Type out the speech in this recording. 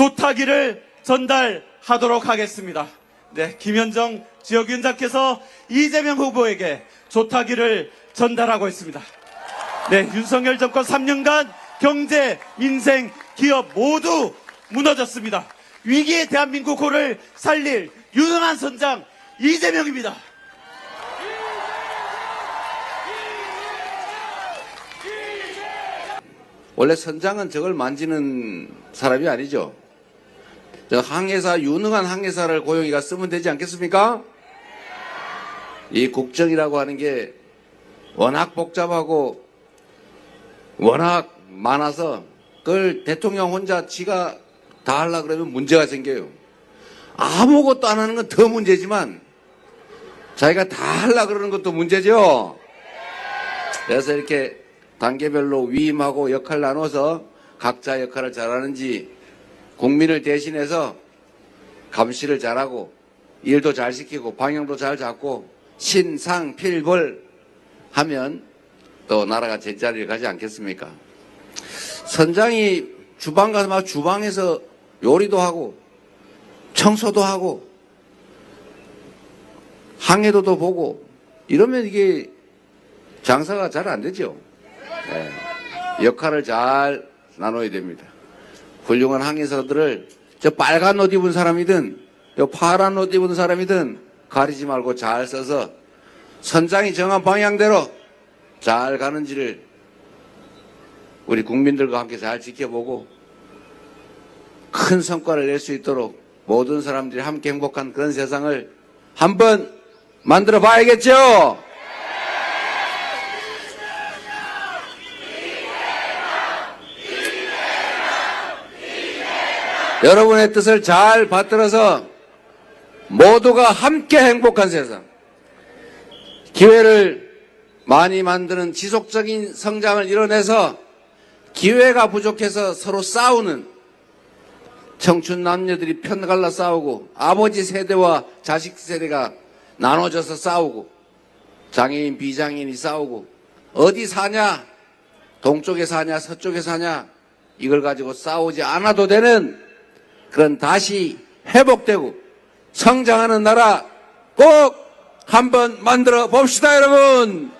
조타기를 전달하도록 하겠습니다. 네, 김현정 지역위원장께서 이재명 후보에게 조타기를 전달하고 있습니다. 네, 윤석열 정권 3년간 경제, 민생, 기업 모두 무너졌습니다. 위기의 대한민국 호를 살릴 유능한 선장 이재명입니다. 원래 선장은 저걸 만지는 사람이 아니죠. 저 항해사, 유능한 항해사를 고용이가 쓰면 되지 않겠습니까? 이 국정이라고 하는 게 워낙 복잡하고 워낙 많아서 그걸 대통령 혼자 지가 다 하려 그러면 문제가 생겨요. 아무것도 안 하는 건 더 문제지만 자기가 다 하려 그러는 것도 문제죠. 그래서 이렇게 단계별로 위임하고 역할 나눠서 각자 역할을 잘하는지 국민을 대신해서 감시를 잘하고 일도 잘 시키고 방향도 잘 잡고 신상 필벌 하면 또 나라가 제자리를 가지 않겠습니까? 선장이 주방 가서 막 주방에서 요리도 하고 청소도 하고 항해도도 보고 이러면 이게 장사가 잘 안 되죠. 예. 역할을 잘 나눠야 됩니다. 훌륭한 항해사들을 저 빨간 옷 입은 사람이든 저 파란 옷 입은 사람이든 가리지 말고 잘 써서 선장이 정한 방향대로 잘 가는지를 우리 국민들과 함께 잘 지켜보고 큰 성과를 낼 수 있도록 모든 사람들이 함께 행복한 그런 세상을 한번 만들어 봐야겠죠? 여러분의 뜻을 잘 받들어서 모두가 함께 행복한 세상, 기회를 많이 만드는 지속적인 성장을 이뤄내서 기회가 부족해서 서로 싸우는 청춘 남녀들이 편갈라 싸우고 아버지 세대와 자식 세대가 나눠져서 싸우고 장애인 비장애인이 싸우고 어디 사냐 동쪽에 사냐 서쪽에 사냐 이걸 가지고 싸우지 않아도 되는 그런 다시 회복되고 성장하는 나라 꼭 한번 만들어 봅시다 여러분